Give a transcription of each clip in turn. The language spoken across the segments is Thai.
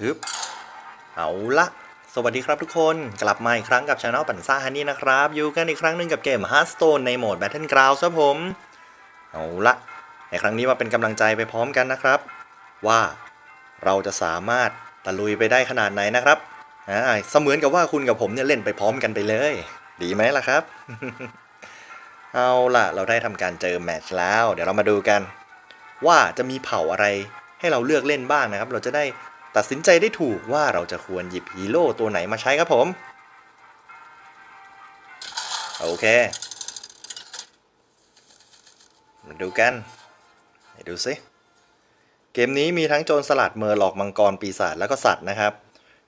ฮึบเอาละสวัสดีครับทุกคนกลับมาอีกครั้งกับช anel ปั่นซ่าฮันนี่นะครับ อยู่กันอีกครั้งหนึ่งกับเกม Hearthstone ในโหมด Battlegrounds ครับผม เอาละในครั้งนี้มาเป็นกำลังใจไปพร้อมกันนะครับ ว่าเราจะสามารถตะลุยไปได้ขนาดไหนนะครับอ่าเสมือนกับว่าคุณกับผมเนี่ยเล่นไปพร้อมกันไปเลย ดีไหมล่ะครับ เอาล่ะ เราได้ทำการเจอแมตช์แล้ว เดี๋ยวเรามาดูกัน ว่าจะมีเผ่าอะไรให้เราเลือกเล่นบ้างนะครับ เราจะได้ ตัดสินใจได้ถูกว่าเราจะควรหยิบฮีโร่ตัวไหนมาใช้ครับผม โอเค มาดูกันไหนดูสิเกมนี้มีทั้งโจรสลัดเมอร์หลอกมังกรปีศาจแล้วก็สัตว์นะครับ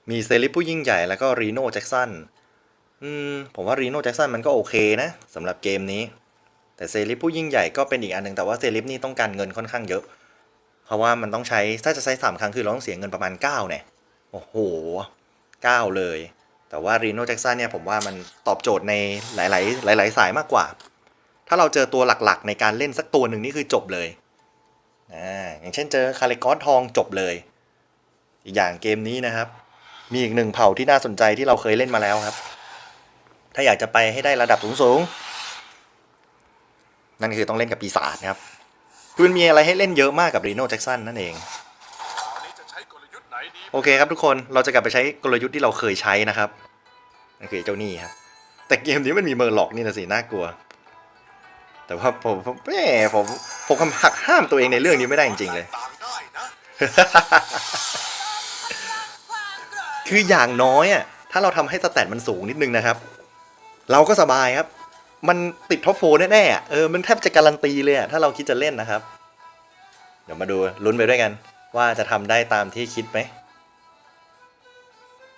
มีเซลิปผู้ยิ่งใหญ่แล้วก็รีโน่แจ็กสันอืมผมว่ารีโน่แจ็กสันมันก็โอเคนะสำหรับเกมนี้ แต่เซลิปผู้ยิ่งใหญ่ก็เป็นอีกอันหนึ่งแต่ว่าเซลิปนี่ต้องการเงินค่อนข้างเยอะ เพราะว่ามันต้องใช้ถ้าจะใช้สามครั้งคือเราต้องเสียเงินประมาณ9เนี่ยโอ้โห 9 เลย แต่ว่ารีโนแจ็กสันเนี่ยผมว่ามันตอบโจทย์ในหลาย ๆ หลาย ๆ สายมากกว่า ถ้าเราเจอตัวหลักๆ ในการเล่นสักตัวหนึ่งนี่คือจบเลยอ่าอย่างเช่นเจอคาริกอสทองจบเลย อีกอย่างเกมนี้นะครับ มีอีกหนึ่งเผ่าที่น่าสนใจที่เราเคยเล่นมาแล้วครับ ถ้าอยากจะไปให้ได้ระดับสูงๆนั่นคือต้องเล่นกับปีศาจนะครับ คือมันมีอะไรให้เล่นเยอะมากกับรีโน่แจ็กสันนั่นเองคราวนี้จะใช้กลยุทธ์ไหนดีโอเคครับทุกคนเราจะกลับไปใช้กลยุทธ์ที่เราเคยใช้นะครับนั่นคือเจ้าหนี้ครับแต่เกมนี้มันมีเมอร์ล็อกนี่นะสิน่ากลัว แต่ว่าผมผมแหมผมผมคำหักห้ามตัวเองในเรื่องนี้ไม่ได้จริงๆเลยต่างได้นะคืออย่างน้อยอะถ้าเราทำให้สแตทมันสูงนิดนึงนะครับ เราก็สบายครับ มันติดท็อปโฟแน่ๆอะเออมันแทบจะการันตีเลยอะถ้าเราคิดจะเล่นนะครับ เดี๋ยวมาดูลุ้นไปด้วยกัน ว่าจะทำได้ตามที่คิดไหม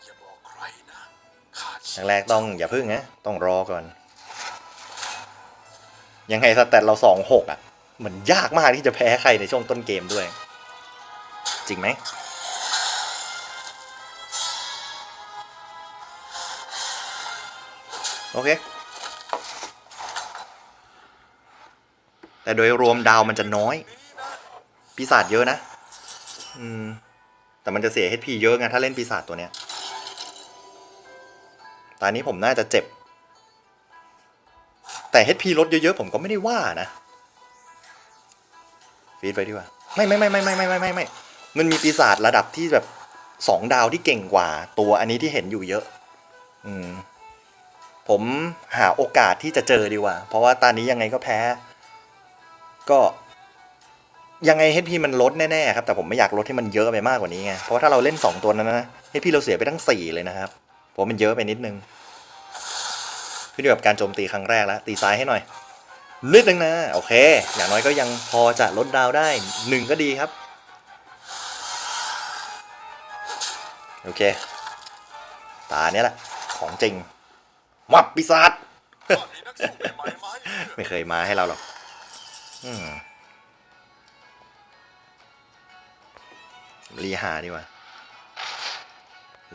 อย่าบอกใครนะขาดอย่างแรกต้องอย่าพึ่งนะต้องรอก่อน ยังไงสแตทเราสองหกอะมันยากมากที่จะแพ้ใครในช่วงต้นเกมด้วย จริงไหมโอเค แต่โดยรวมดาวมันจะน้อย ปีศาจเยอะนะ อืม แต่มันจะเสีย HP เยอะไงถ้าเล่นปีศาจตัวเนี้ย ตอนนี้ผมน่าจะเจ็บ แต่ HP ลดเยอะๆผมก็ไม่ได้ว่านะ ฟีดไปดีกว่า ไม่ไม่ไม่ไม่ไม่ไม่ไม่ไม่ไม่ มันมีปีศาจระดับที่แบบสองดาวที่เก่งกว่า ตัวอันนี้ที่เห็นอยู่เยอะ อืม ผมหาโอกาสที่จะเจอดีกว่า เพราะว่าตอนนี้ยังไงก็แพ้ ก็ยังไง HP มันลดแน่ๆครับแต่ผมไม่อยากลดให้มันเยอะไปมากกว่านี้ไงเพราะว่าถ้าเราเล่นสองตัวนั้นนะ HP เราเสียไปทั้งสี่เลยนะครับผมมันเยอะไปนิดนึงขึ้นอยู่กับการโจมตีครั้งแรกแล้ว ตีซ้ายให้หน่อยนิดนึงนะโอเค อย่างน้อยก็ยังพอจะลดดาวได้หนึ่งก็ดีครับ โอเค ตาเนี้ยแหละ ของจริงมับปีศาจไม่เคยมาให้เราหรอก รีหาดีกว่า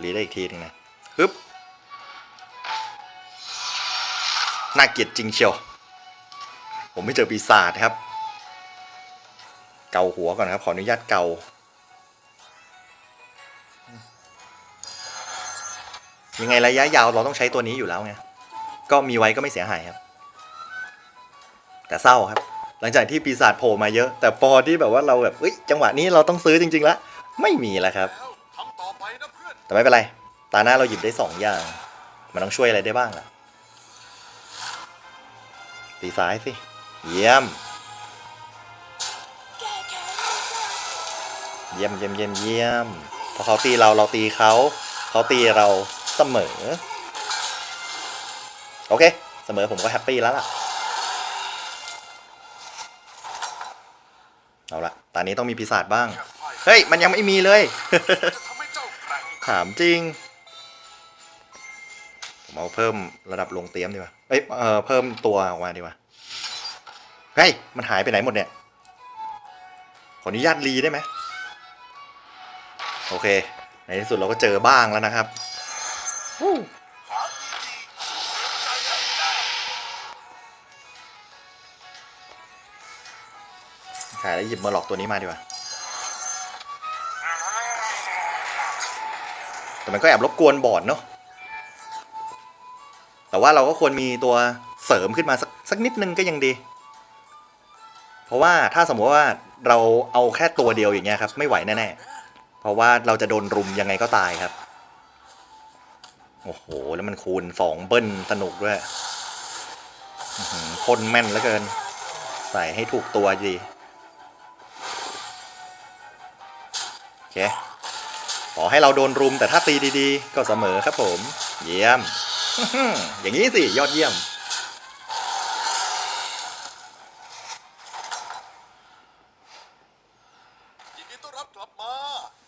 รีได้อีกทีหนึงนะฮึบน่าเกลียดจริงเชียว ผมไม่เจอปีศาจครับ เกาหัวก่อนครับ ขออนุญาตเกายังไงระยะยาวเราต้องใช้ตัวนี้อยู่แล้วไง ก็มีไว้ก็ไม่เสียหายครับ แต่เศร้าครับ หลังจากที่ปีศาจโผล่มาเยอะ แต่พอที่แบบว่าเราแบบเอ้ยจังหวะนี้เราต้องซื้อจริงๆแล้วไม่มีแล้วครับแต่อไปนะเพื่อนแต่ไม่เป็นไร ตาหน้าเราหยิบได้สองอย่าง มันต้องช่วยอะไรได้บ้างล่ะตีซ้ายสิ เยี่ยม เยี่ยมเยี่ยมเยี่ยมเยี่ยมพอเขาตีเราเราตีเขาเขาตีเราเสมอ โอเค เสมอผมก็แฮปปี้แล้วล่ะ เอาละตอนนี้ต้องมีปีศาจบ้าง เฮ้ย มันยังไม่มีเลย ถามจริง ผมเอาเพิ่มระดับลงเตรียมดีกว่า เอ้ยเออเพิ่มตัวออกมาดีกว่า เฮ้ย มันหายไปไหนหมดเนี่ย ขออนุญาตรีได้ไหม โอเค ในที่สุดเราก็เจอบ้างแล้วนะครับ แล้วหยิบมาหลอกตัวนี้มาดีกว่า แต่มันก็แอบรบกวนบอร์ดเนาะ แต่ว่าเราก็ควรมีตัวเสริมขึ้นมาสักสักนิดนึงก็ยังดี เพราะว่าถ้าสมมติว่าเราเอาแค่ตัวเดียวอย่างเงี้ยครับ ไม่ไหวแน่ๆ เพราะว่าเราจะโดนรุมยังไงก็ตายครับ โอ้โห แล้วมันคูณสองเบิ้ลสนุกด้วยพ่นแม่นเหลือเกิน ใส่ให้ถูกตัวดี เคขอให้เราโดนรุมแต่ถ้าตีดีๆ ก็เสมอครับผม เยี่ยม อย่างนี้สิ ยอดเยี่ยม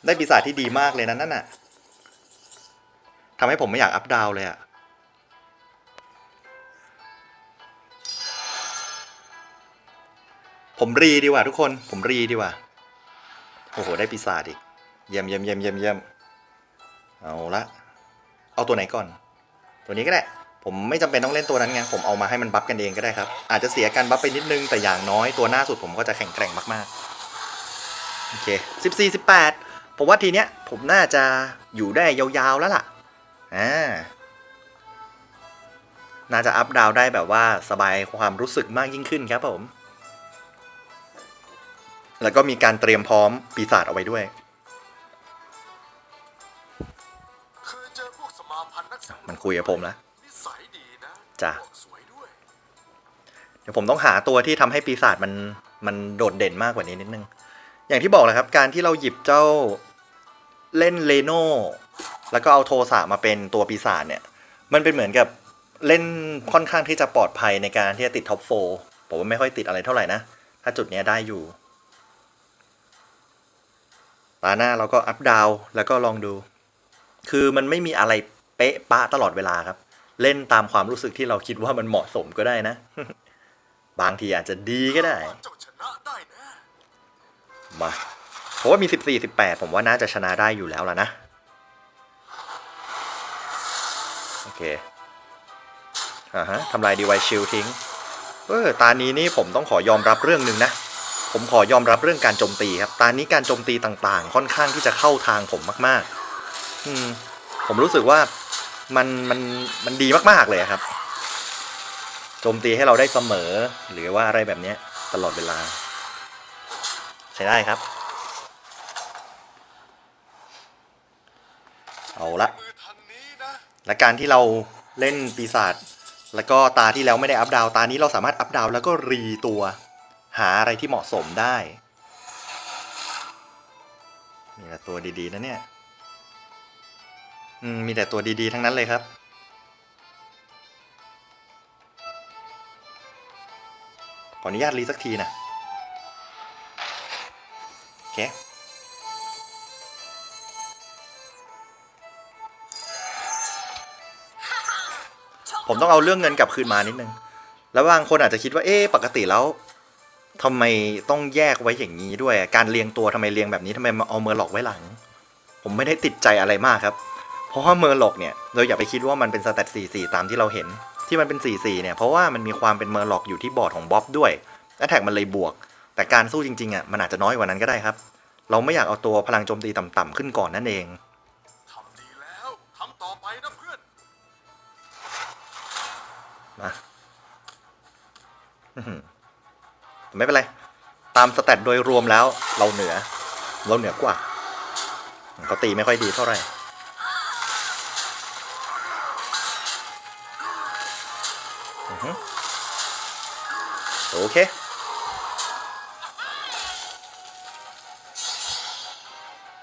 ได้ปีศาจที่ดีมากเลยนะนั่นน่ะทำให้ผมไม่อยากอัพดาวเลยอะผมรีดีกว่าทุกคน ผมรีดีกว่า โอ้โห ได้ปีศาจอีก เยี่ยมเยี่ยมเยี่ยมเยี่ยมเยี่ยมเอาละเอาตัวไหนก่อน ตัวนี้ก็ได้ ผมไม่จำเป็นต้องเล่นตัวนั้นไงผมเอามาให้มันบัฟกันเองก็ได้ครับ อาจจะเสียการบัฟไปนิดนึงแต่อย่างน้อยตัวหน้าสุดผมก็จะแข็งแกร่งมากๆโอเคสิบสี่สิบแปดผมว่าทีเนี้ยผมน่าจะอยู่ได้ยาวๆแล้วล่ะอ่าน่าจะอัพดาวได้แบบว่าสบายความรู้สึกมากยิ่งขึ้นครับผม แล้วก็มีการเตรียมพร้อมปีศาจเอาไว้ด้วย มาพันธ์นักสำรวจมันคุยกับผมแล้วนิสัยดีนะจ้ะพวกสวยด้วยเดี๋ยวผมต้องหาตัวที่ทำให้ปีศาจมันมันโดดเด่นมากกว่านี้นิดนึง อย่างที่บอกแหละครับ การที่เราหยิบเจ้าเล่นเลโน่แล้วก็เอาโทสะมาเป็นตัวปีศาจเนี่ย มันเป็นเหมือนกับเล่นค่อนข้างที่จะปลอดภัยในการที่จะติดท็อปโฟผมว่าไม่ค่อยติดอะไรเท่าไหร่นะ ถ้าจุดเนี้ยได้อยู่ ตาหน้าเราก็อัพดาวแล้วก็ลองดู คือมันไม่มีอะไร เป๊ะปะตลอดเวลาครับ เล่นตามความรู้สึกที่เราคิดว่ามันเหมาะสมก็ได้นะ บางทีอาจจะดีก็ได้ว่าเจ้าะไดน่มาเพราะว่ามี 14 18 ผมว่าน่าจะชนะได้อยู่แล้วล่ะนะ โอเคอ่าฮะทำลายดีไวชิลทิ้ง เออตานี้นี่ผมต้องขอยอมรับเรื่องหนึ่งนะ ผมขอยอมรับเรื่องการโจมตีครับ ตานี้การโจมตีต่างๆ ค่อนข้างที่จะเข้าทางผมมาก ๆ อืมผมรู้สึกว่า มันมันมันดีมากๆเลยครับโจมตีให้เราได้เสมอ หรือว่าอะไรแบบนี้ตลอดเวลา ใช้ได้ครับ เอาละและการที่เราเล่นปีศาจแล้วก็ตาที่แล้วไม่ได้อัพดาวตานี้เราสามารถอัพดาวแล้วก็รีตัว หาอะไรที่เหมาะสมได้ มีแต่ตัวดีๆนะเนี่ย อืมมีแต่ตัวดีๆ ทั้งนั้นเลยครับ ขออนุญาตรีสักทีนะโอเคผมต้องเอาเรื่องเงินกลับคืนมานิดนึง แล้วบางคนอาจจะคิดว่า เอ๊ะ ปกติแล้วทำไมต้องแยกไว้อย่างนี้ด้วย การเรียงตัวทำไมเรียงแบบนี้ทำไมมาเอาเมอร์หลอกไว้หลัง ผมไม่ได้ติดใจอะไรมากครับ ราะว่าเมอร์ล็อกเนี่ยเราอย่าไปคิดว่ามันเป็นสแตท44 ตามที่เราเห็น ที่มันเป็น 44 เนี่ยเพราะว่ามันมีความเป็นเมอร์ล็อกอยู่ที่บอร์ดของบ๊อบด้วยแอตแทกมันเลยบวก แต่การสู้จริงๆอะมันอาจจะน้อยกว่านั้นก็ได้ครับ เราไม่อยากเอาตัวพลังโจมตีต่ำๆขึ้นก่อนนั่นเองทำดีแล้วทำต่อไปนะเพื่อนมาอื้อหือแต่ไม่เป็นไร ตามสแตทโดยรวมแล้วเราเหนือ เราเหนือกว่าเขาตีไม่ค่อยดีเท่าไหร่ โอเค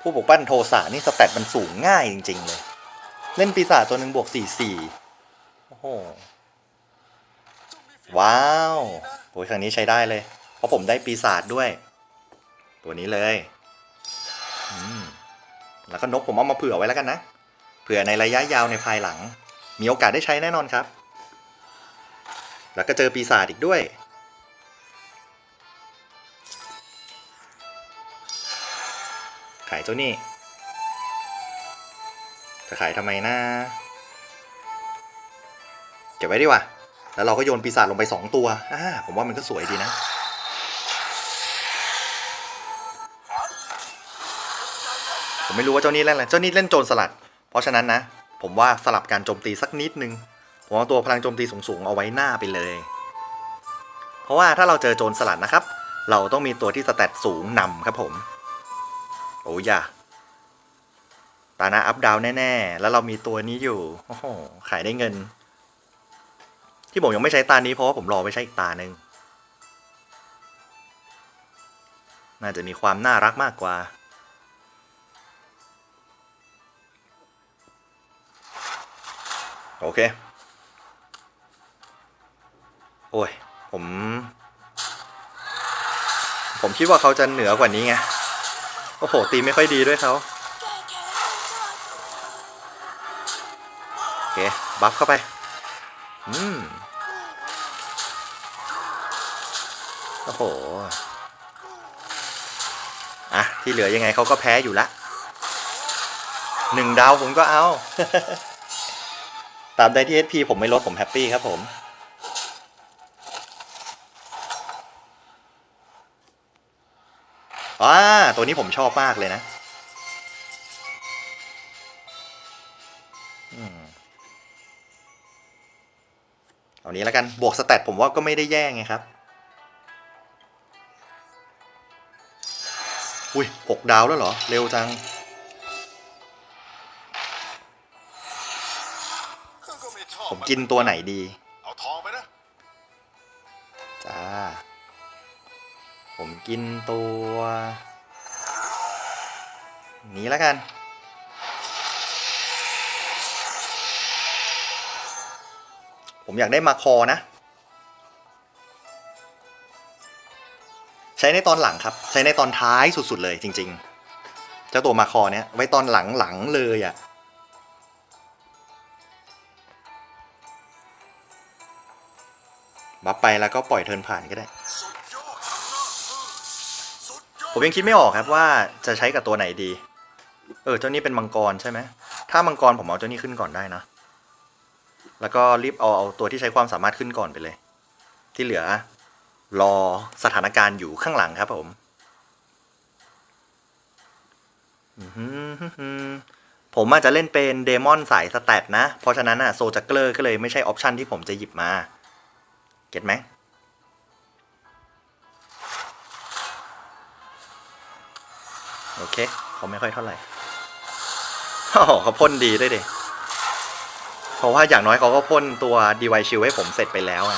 ผู้ปกปั้นโทสะนี่สแตทมันสูงง่ายจริง ๆ เลย เล่นปีศาจตัวหนึ่งบวก44โอ้โห ว้าวโอ้ยครั้งนี้ใช้ได้เลย เพราะผมได้ปีศาจด้วย ตัวนี้เลยแล้วก็นกผมเอามาเผื่อไว้แล้วกันนะ เผื่อในระยะยาวในภายหลัง มีโอกาสได้ใช้แน่นอนครับ แล้วก็เจอปีศาจอีกด้วย ขายเจ้านี่ จะขายทำไมนะเก็บไว้ดีกว่า แล้วเราก็โยนปีศาจลงไปสองตัวอ่าผมว่ามันก็สวยดีนะผมไม่รู้ว่าเจ้านี่เล่นอะไร เจ้านี่เล่นโจรสลัด เพราะฉะนั้นนะ ผมว่าสลับการโจมตีสักนิดนึง ผมเอาตัวพลังโจมตีสูงๆเอาไว้หน้าไปเลย เพราะว่าถ้าเราเจอโจรสลัดนะครับ เราต้องมีตัวที่สแตทสูงนำครับผม โอ้ย่าตาหน้าอัพดาวแน่ๆ แล้วเรามีตัวนี้อยู่ โอ้โห ขายได้เงิน ที่ผมยังไม่ใช้ตานี้เพราะว่าผมรอไปใช้อีกตาหนึ่งน่าจะมีความน่ารักมากกว่าโอเค โอ้ย ผม ผมคิดว่าเขาจะเหนือกว่านี้ไง โอ้โห ตีไม่ค่อยดีด้วยเขาโอเค บัฟเข้าไป อืม โอ้โห อะ ที่เหลือยังไงเขาก็แพ้อยู่ละหนึ่งดาวผมก็เอา ตามใดที่ HP ผมไม่ลดผมแฮปปี้ครับผม อ่าตัวนี้ผมชอบมากเลยนะเอานี้แล้วกัน บวกสแตทผมว่าก็ไม่ได้แย่ไงครับ อุ้ยหกดาวแล้วเหรอ เร็วจัง ผมกินตัวไหนดี กินตัว นี้แล้วกัน ผมอยากได้มาคอนะ ใช้ในตอนหลังครับ ใช้ในตอนท้ายสุดๆเลยจริง ๆ เจ้าตัวมาคอเนี้ยไว้ตอนหลังๆเลยอะ่ะบัฟไปแล้วก็ปล่อยเทินผ่านก็ได้ ผมยังคิดไม่ออกครับว่าจะใช้กับตัวไหนดี เออเจ้านี้เป็นมังกรใช่ไหมถ้ามังกรผมเอาเจ้านี้ขึ้นก่อนได้นะ แล้วก็รีบเอาเอาตัวที่ใช้ความสามารถขึ้นก่อนไปเลย ที่เหลือ รอสถานการณ์อยู่ข้างหลังครับผมผมอาจจะเล่นเป็นเดมอนสายสแตทนะ เพราะฉะนั้นอะโซจักเกอร์ก็เลยไม่ใช่ออปชันที่ผมจะหยิบมา เก็ตไหม โอเคเขาไม่ค่อยเท่าไหร่เขาพ่นดีด้วยดิเพราะว่าอย่างน้อยเขาก็พ่นตัวดีไวชิลให้ผมเสร็จไปแล้วไง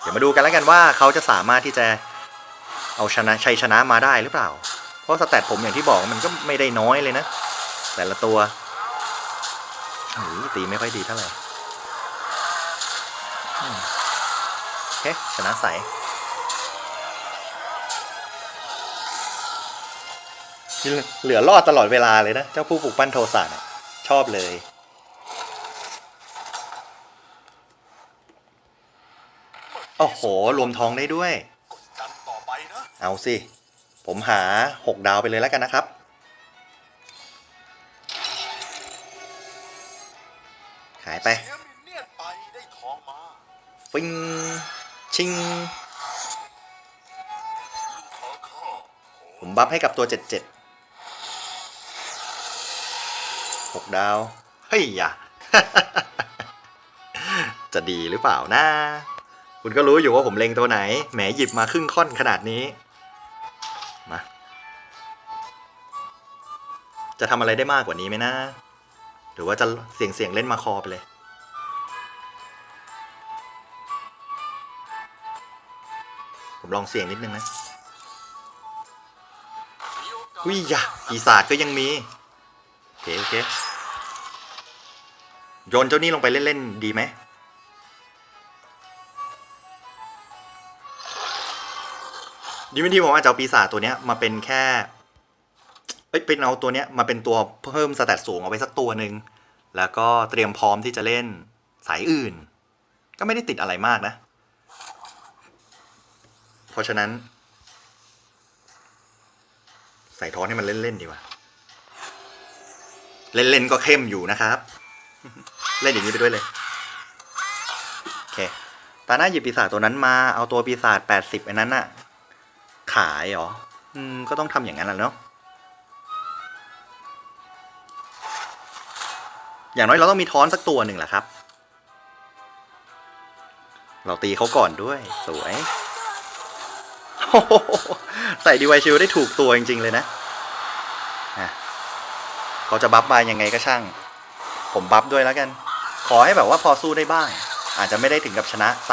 เดี๋ยวมาดูกันแล้วกันว่าเขาจะสามารถที่จะเอาชนะชัยชนะมาได้หรือเปล่า เพราะสแตทผมอย่างที่บอกมันก็ไม่ได้น้อยเลยนะ แต่ละตัวตีไม่ค่อยดีเท่าไหร่โอเคชนะใส เหลือรอดตลอดเวลาเลยนะ เจ้าผู้ปลูกปั้นโทสันชอบเลย โอ้โห รวมทองได้ด้วย เอาสิ ผมหา 6 ดาวไปเลยแล้วกันนะครับ ขายไปฟิงชิงผมบัฟให้กับตัว 77 กดาว เฮ้ยอย่าจะดีหรือเปล่านะคุณก็รู้อยู่ว่าผมเล็งตัวไหน แหมหยิบมาครึ่งค่อนขนาดนี้ มา จะทำอะไรได้มากกว่านี้ไหมนะ หรือว่าจะเสียงเสียงเล่นมาคอไปเลย ผมลองเสียงนิดนึงนะวิยะปีศาจก็ยังมี โอเคโอเค โยนเจ้านี่ลงไปเล่น ๆ ดีไหม ดีไม่ดีผมอาจจะเอาปีศาจตัวเนี้ยมาเป็นแค่ เอ้ยเป็นเอาตัวเนี้ยมาเป็นตัวเพิ่มสแตทสูงเอาไว้สักตัวหนึ่ง แล้วก็เตรียมพร้อมที่จะเล่นสายอื่น ก็ไม่ได้ติดอะไรมากนะ เพราะฉะนั้น ใส่ท้อนให้มันเล่น ๆ ดีกว่า เล่น ๆ ก็เข้มอยู่นะครับ เล่นอย่างนี้ไปด้วยเลยโอเคตาหน้าหยิบปีศาจตัวนั้นมาเอาตัวปีศาจแปดสิบอันนั้นอะขายเหรอ อืม ก็ต้องทำอย่างนั้นแหละเนาะอย่างน้อยเราต้องมีท้อนสักตัวหนึ่งแหละครับ เราตีเขาก่อนด้วย สวยใส่ดีไวชิลได้ถูกตัวจริง ๆ เลยนะเขาจะบัฟมายังไงก็ช่าง ผมบัฟด้วยแล้วกัน อให้แบบว่าพอสู้ได้บ้าง อาจจะไม่ได้ถึงกับชนะใส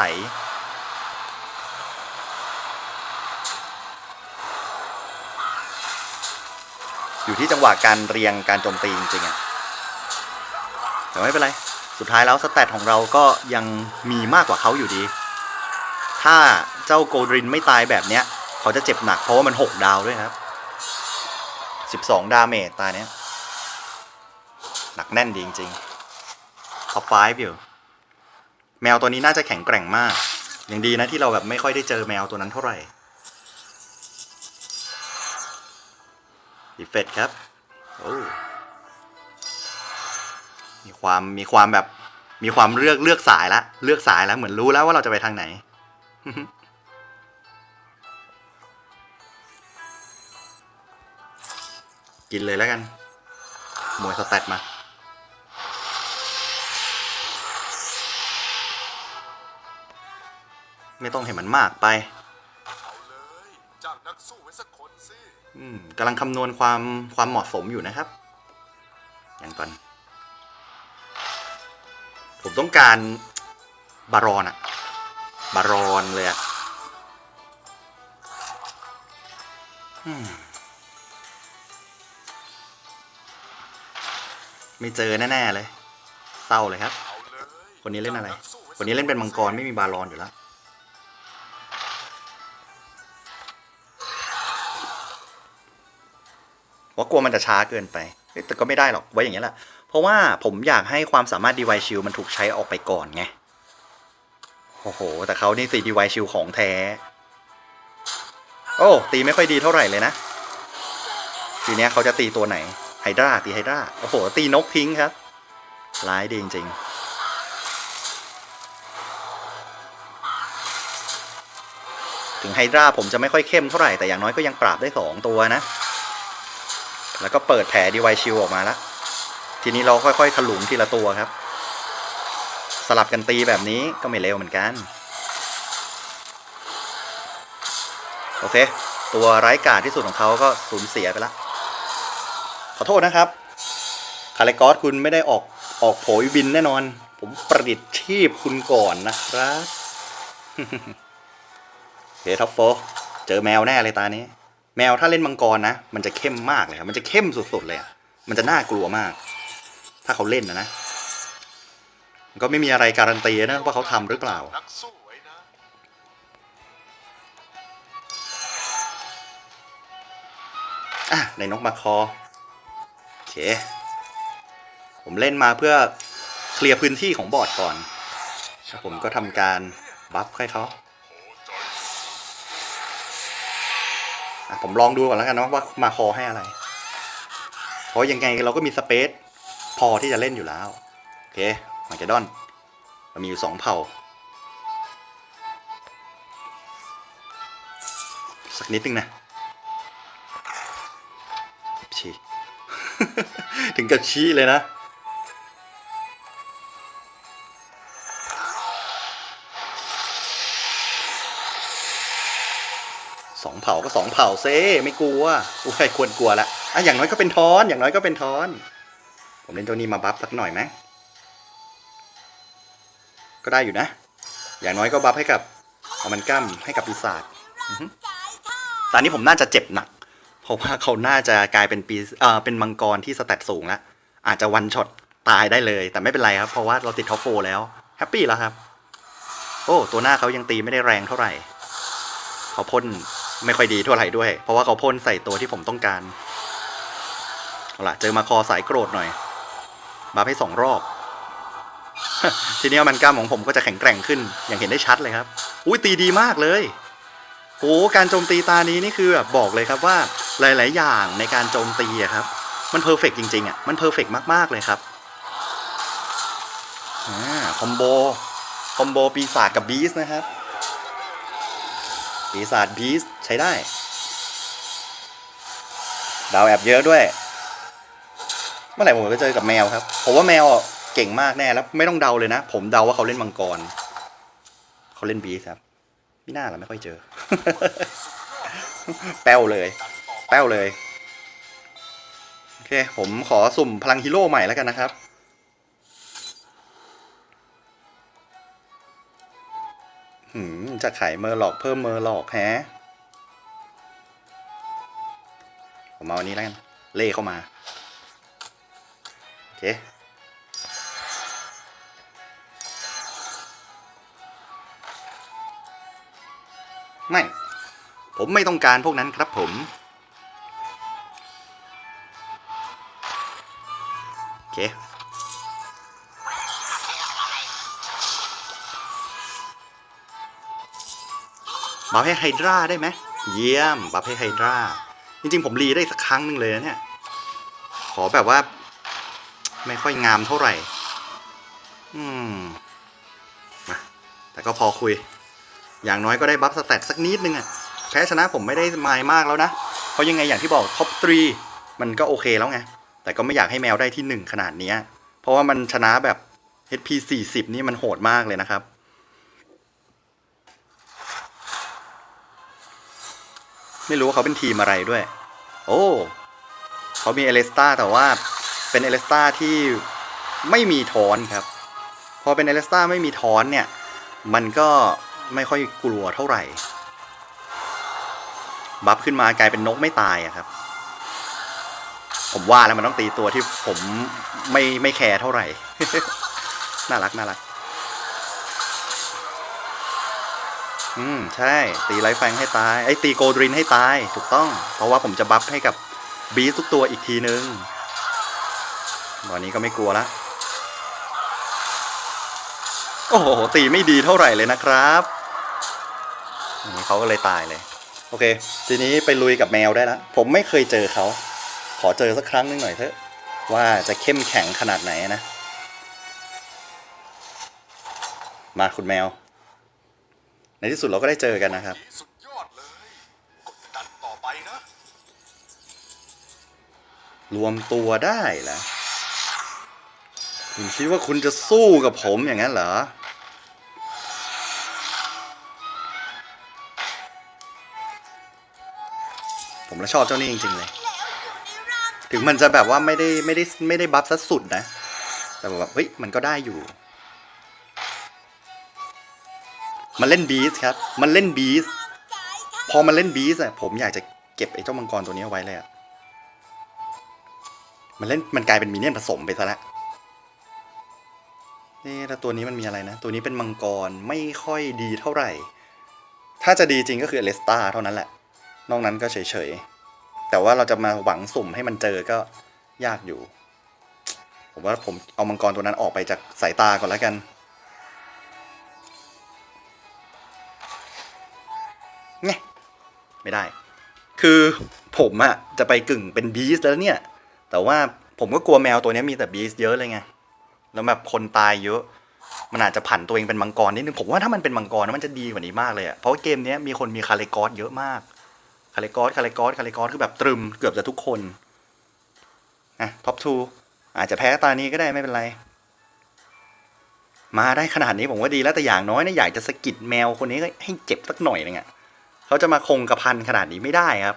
อยู่ที่จังหวะการเรียงการโจมตีจริงๆอะแต่ไม่เป็นไร สุดท้ายแล้วสแตทของเราก็ยังมีมากกว่าเขาอยู่ดี ถ้าเจ้าโกดรินไม่ตายแบบเนี้ย เขาจะเจ็บหนักเพราะว่ามัน 6 ดาวด้วยครับ 12 ดาเมจตายเนี้ยหนักแน่นดีจริงๆ ท็อป5อยู่ แมวตัวนี้น่าจะแข็งแกร่งมากยังดีนะที่เราแบบไม่ค่อยได้เจอแมวตัวนั้นเท่าไหร่ดีเฟตครับโอ้มีความมีความแบบมีความเลือกเลือกสายละเลือกสายแล้วเหมือนรู้แล้วว่าเราจะไปทางไหนกินเลยแล้วกัน มวยสแตทมา ไม่ต้องให้มันมากไป เอาเลยจ้างนักสู้ไว้สักคนสิ อืมกำลังคำนวณความความเหมาะสมอยู่นะครับ อย่างก่อน ผมต้องการบารอนอะบารอนเลยอะอืมไม่เจอแน่ๆเลย เศร้าเลยครับ เอาเลยคนนี้เล่นอะไร คนนี้เล่นเป็นมังกรไม่มีบารอนอยู่แล้ว ว่ากลัวมันจะช้าเกินไป แต่ก็ไม่ได้หรอกไว้อย่างนี้ยแหละ เพราะว่าผมอยากให้ความสามารถ Device Shield มันถูกใช้ออกไปก่อนไง โอ้โห แต่เขานี่สิ Device Shield ของแท้ โอ้ ตีไม่ค่อยดีเท่าไหร่เลยนะ ทีเนี้ยเขาจะตีตัวไหน ไฮดราตีไฮดราโอ้โห ตีนกทิ้งครับร้ายดีจริงๆถึงไฮดราผมจะไม่ค่อยเข้มเท่าไหร่แต่อย่างน้อยก็ยังปราบได้สองตัวนะ แล้วก็เปิดแผลดีไวชิลออกมาแล้วทีนี้เราค่อยๆถลุงทีละตัวครับ สลับกันตีแบบนี้ก็ไม่เร็วเหมือนกัน โอเค ตัวไร้กาจที่สุดของเขาก็สูญเสียไปแล้วขอโทษนะครับ คาเลกอสคุณไม่ได้ออกออกโผยบินแน่นอน ผมประดิษฐ์ชีพคุณก่อนนะครับโอเคท็อปโฟร์เจอแมวแน่เลยตานี้ แมวถ้าเล่นมังกรนะ มันจะเข้มมากเลยครับ มันจะเข้มสุดๆเลยอะมันจะน่ากลัวมาก ถ้าเขาเล่นนะนะ ก็ไม่มีอะไรการันตีนะว่าเขาทำหรือเปล่า อะในนกมาคอ โอเค ผมเล่นมาเพื่อเคลียร์พื้นที่ของบอร์ดก่อน ผมก็ทำการบัฟให้เขา อะผมลองดูก่อนแล้วกันเนาะว่ามาคอให้อะไร เพราะยังไงเราก็มีสเปซพอที่จะเล่นอยู่แล้ว โอเคมาเกดอนเรามีอยู่สองเผ่า สักนิดนึงนะชี้ถึงกับชี้เลยนะ เผ่าก็สองเผ่าเซ่ไม่กลัวอุ้ยควรกลัวละอะอย่างน้อยก็เป็นทอน อย่างน้อยก็เป็นทอน ผมเล่นตัวนี้มาบัฟสักหน่อยไหมก็ได้อยู่นะ อย่างน้อยก็บัฟให้กับเอามันกั้มให้กับปีศาจตอนนี้ผมน่าจะเจ็บหนัก เพราะว่าเขาน่าจะกลายเป็นปีเอ่อเป็นมังกรที่สแตทสูงแล้วอาจจะวันช็อตตายได้เลย แต่ไม่เป็นไรครับ เพราะว่าเราติดท็อปโฟแล้วแฮปปี้แล้วครับ โอ้ ตัวหน้าเขายังตีไม่ได้แรงเท่าไหร่ เขาพ่น ไม่ค่อยดีเท่าไหร่ด้วย เพราะว่าเขาพ่นใส่ตัวที่ผมต้องการเอาล่ะเจอมาคอสายโกรธหน่อยบัฟให้สองรอบ ทีนี้มันกล้ามของผมก็จะแข็งแกร่งขึ้น อย่างเห็นได้ชัดเลยครับ อุ้ยตีดีมากเลยโอ้การโจมตีตานี้นี่คือแบบบอกเลยครับว่าหลาย ๆ อย่างในการโจมตีอะครับ มันเพอร์เฟกจริง ๆอะมันเพอร์เฟกมาก ๆ เลยครับอ่าคอมโบ คอมโบปีศาจกับบีสนะครับ ปีศาจบีสใช้ได้ ดาวแอบเยอะด้วย เมื่อไหร่ผมจะไปเจอกับแมวครับ ผมว่าแมวเก่งมากแน่แล้ว ไม่ต้องเดาเลยนะ ผมเดาว่าเขาเล่นมังกร เขาเล่นบีสครับไม่น่าละไม่ค่อยเจอ แป้วเลย แป้วเลย โอเค ผมขอสุ่มพลังฮีโร่ใหม่แล้วกันนะครับ จะขายเมอร์หลอกเพิ่มเมอร์หลอกแฮะผมเอาอันนี้แล้วกัน เล่เข้ามา โอเค ไม่ ผมไม่ต้องการพวกนั้นครับผมโอเค บัฟให้ไฮดราได้ไหมเยี่ยม บัฟให้ไฮดราจริงๆ ผมรีได้สักครั้งหนึ่งเลยนะเนี่ย ขอแบบว่า ไม่ค่อยงามเท่าไหร่ อืมมาแต่ก็พอคุย อย่างน้อยก็ได้บัฟสแตทสักนิดนึงอะแพ้ชนะผมไม่ได้มายมากแล้วนะ เพราะยังไงอย่างที่บอกท็อปทรีมันก็โอเคแล้วไง แต่ก็ไม่อยากให้แมวได้ที่หนึ่งขนาดนี้ เพราะว่ามันชนะแบบ HP 40 นี่มันโหดมากเลยนะครับ ไม่รู้ว่าเขาเป็นทีมอะไรด้วย โอ้เขามีเอเลสตาแต่ว่าเป็นเอเลสตาที่ไม่มีทอนครับ พอเป็นเอเลสตาไม่มีทอนเนี่ย มันก็ไม่ค่อยกลัวเท่าไหร่ บัฟขึ้นมากลายเป็นนกไม่ตายอะครับ ผมว่าแล้วมันต้องตีตัวที่ผมไม่ไม่แคร์เท่าไหร่ น่ารักน่ารัก อืมใช่ ตีไลฟ์แฟงให้ตาย ไอ้ตีโกดรินให้ตาย ถูกต้อง เพราะว่าผมจะบัฟให้กับบีทุกตัวอีกทีนึงตอนนี้ก็ไม่กลัวละ โอ้โห ตีไม่ดีเท่าไหร่เลยนะครับอย่างนี้เขาก็เลยตายเลย โอเค ทีนี้ไปลุยกับแมวได้ล้วผมไม่เคยเจอเขา ขอเจอสักครั้งหนึงหน่อยเถอะ ว่าจะเข้มแข็งขนาดไหนนะ มาคุณแมว ในที่สุดเราก็ได้เจอกันนะครับ สุดยอดเลยกดดันต่อไปนะ รวมตัวได้เหรอคุณคิดว่าคุณจะสู้กับผมอย่างนั้นเหรอ ผมละชอบเจ้านี่จริงๆเลย ถึงมันจะแบบว่าไม่ได้ไม่ได้ไม่ได้บัฟซะสุดนะ แต่แบบเฮ้ยมันก็ได้อยู่ มันเล่นบีสครับ มันเล่นบีสพอมันเล่นบีสอะผมอยากจะเก็บไอ้เจ้ามังกรตัวนี้ไว้เลยอะมันเล่นมันกลายเป็นมินเนี่ยนผสมไปซะล้วนี่แล้วตัวนี้มันมีอะไรนะ ตัวนี้เป็นมังกรไม่ค่อยดีเท่าไหร่ ถ้าจะดีจริงก็คืออเลสตาเท่านั้นแหละ นอกนั้นก็เฉยๆ แต่ว่าเราจะมาหวังสุ่มให้มันเจอก็ยากอยู่ ผมว่าผมเอามังกรตัวนั้นออกไปจากสายตาก่อนแล้วกัน ไม่ได้ คือผมอะจะไปกึ่งเป็นบีสแล้วเนี่ย แต่ว่าผมก็กลัวแมวตัวนี้มีแต่บีสเยอะเลยไง แล้วแบบคนตายเยอะ มันอาจจะผันตัวเองเป็นมังกรนิดนึง ผมว่าถ้ามันเป็นมังกรนะมันจะดีกว่านี้มากเลยอะเพราะเกมนี้มีคนมีคาเลกอสเยอะมาก คาเลกอสคาเลกอสคาเลกอสคือแบบตรึมเกือบจะทุกคนอะท็อปทูอาจจะแพ้ตานี้ก็ได้ไม่เป็นไร มาได้ขนาดนี้ผมว่าดีแล้วแต่อย่างน้อยนะอยากจะสะกิดแมวคนนี้ให้เจ็บสักหน่อยนึงอะ เขาจะมาคงกระพันขนาดนี้ไม่ได้ครับ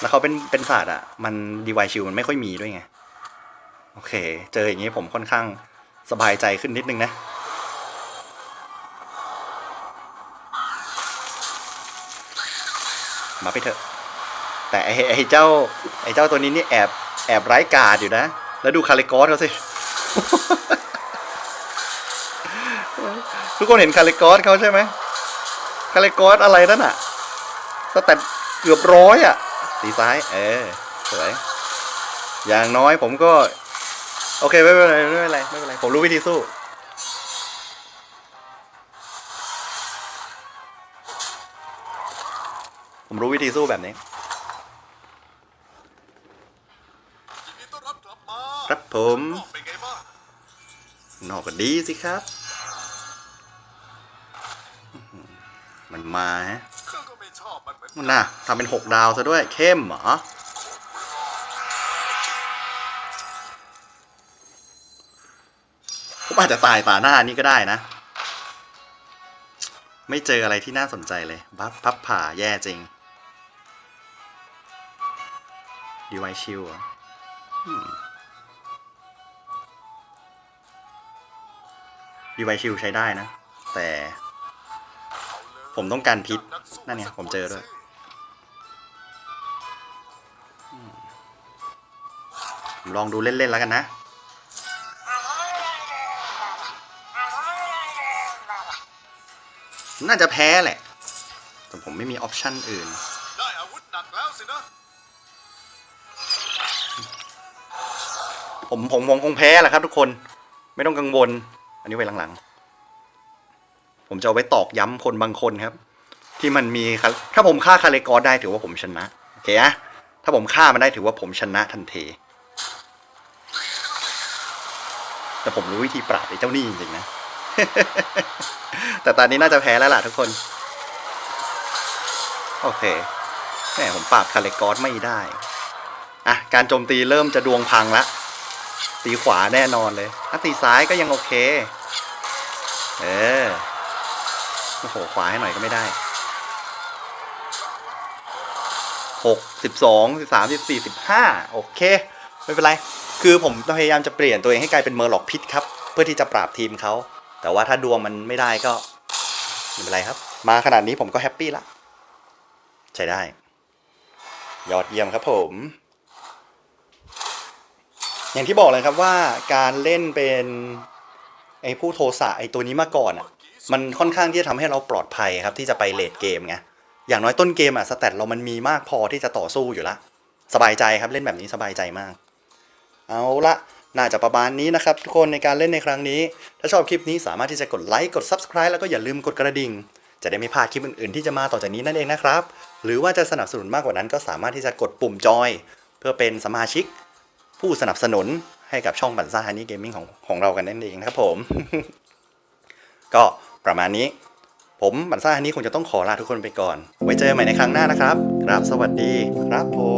แล้วเขาเป็นเป็นศาสตร์อะ มันดีวายชิลมันไม่ค่อยมีด้วยไง โอเค เจออย่างนี้ผมค่อนข้างสบายใจขึ้นนิดนึงนะมาไปเถอะ แต่ไอ้ไอ้เจ้า ไอ้เจ้าตัวนี้นี่แอบแอบไร้กาดอยู่นะ แล้วดูคาริกอสเขาสิ ทุกคนเห็นคาริกอสเขาใช่ไหม คาริกอสอะไรนั่นอะสแตทเกือบร้อยอะตีซ้าย เออสวย อย่างน้อยผมก็ โอเค ไม่เป็นไร ไม่เป็นไร ไม่เป็นไร ผมรู้วิธีสู้ ผมรู้วิธีสู้แบบนี้ ครับผม นอกเป็นไงบ้างนอกก็ดีสิครับ มาฮะมัน่ะทำเป็นหกดาวซะด้วย เข้มเหรอ ผมอาจจะตายตาหน้านี่ก็ได้นะ ไม่เจออะไรที่น่าสนใจเลย บัฟพับผ่าแย่จริงดีไวชิลอะดีไวชิลใช้ได้นะ แต่ ผมต้องการพิษ นั่นไงผมเจอด้วย ผมลองดูเล่น ๆ แล้วกันนะ น่าจะแพ้แหละ แต่ผมไม่มีออปชั่นอื่น ได้อาวุธหนักแล้วสินะ ผมผมผมคงแพ้แหละครับทุกคน ไม่ต้องกังวล อันนี้ไว้หลัง ๆ ผมจะเอาไว้ตอกย้ำคนบางคนครับ ที่มันมีคาถ้าผมฆ่าคาเลกอได้ถือว่าผมชนะโอเคอะถ้าผมฆ่ามันได้ถือว่าผมชนะทันทีแต่ผมรู้วิธีปราบไอ้เจ้านี่จริงๆนะ แต่ตอนนี้น่าจะแพ้แล้วล่ะทุกคน โอเคแหมผมปราบคาเลกอสไม่ได้ อะ การโจมตีเริ่มจะดวงพังละ ตีขวาแน่นอนเลย ถ้าตีซ้ายก็ยังโอเค เออ โอ้โหขวาให้หน่อยก็ไม่ได้หกสิบสองสิบสามสิบสี่สิบห้าโอเค ไม่เป็นไร คือผมพยายามจะเปลี่ยนตัวเองให้กลายเป็นเมอร์ล็อกพิษครับ เพื่อที่จะปราบทีมเขา แต่ว่าถ้าดวงมันไม่ได้ก็ ไม่เป็นไรครับ มาขนาดนี้ผมก็แฮปปี้ละ ใช้ได้ ยอดเยี่ยมครับผม อย่างที่บอกเลยครับว่าการเล่นเป็นไอ้ผู้โทสะไอ้ตัวนี้มาก่อนอะ มันค่อนข้างที่จะทำให้เราปลอดภัยครับที่จะไปเลดเกมไงอย่างน้อยต้นเกมอะสแตทเรามันมีมากพอที่จะต่อสู้อยู่ละ สบายใจครับเล่นแบบนี้สบายใจมาก เอาละน่าจะประมาณนี้นะครับ ทุกคนในการเล่นในครั้งนี้ ถ้าชอบคลิปนี้สามารถที่จะกดไลค์กด Subscribe แล้วก็อย่าลืมกดกระดิ่ง จะได้ไม่พลาดคลิปอื่นๆ ที่จะมาต่อจากนี้นั่นเองนะครับ หรือว่าจะสนับสนุนมากกว่านั้นก็สามารถที่จะกดปุ่มจอย เพื่อเป็นสมาชิก ผู้สนับสนุนให้กับช่องบันซ่าฮันนี่เกมมิ่งของของเรากันนั่นเองนะครับผม ก็ ประมาณนี้ ผมบันซ่าอันนี้คงจะต้องขอลาทุกคนไปก่อน ไว้เจอกันใหม่ในครั้งหน้านะครับ ครับสวัสดีครับผม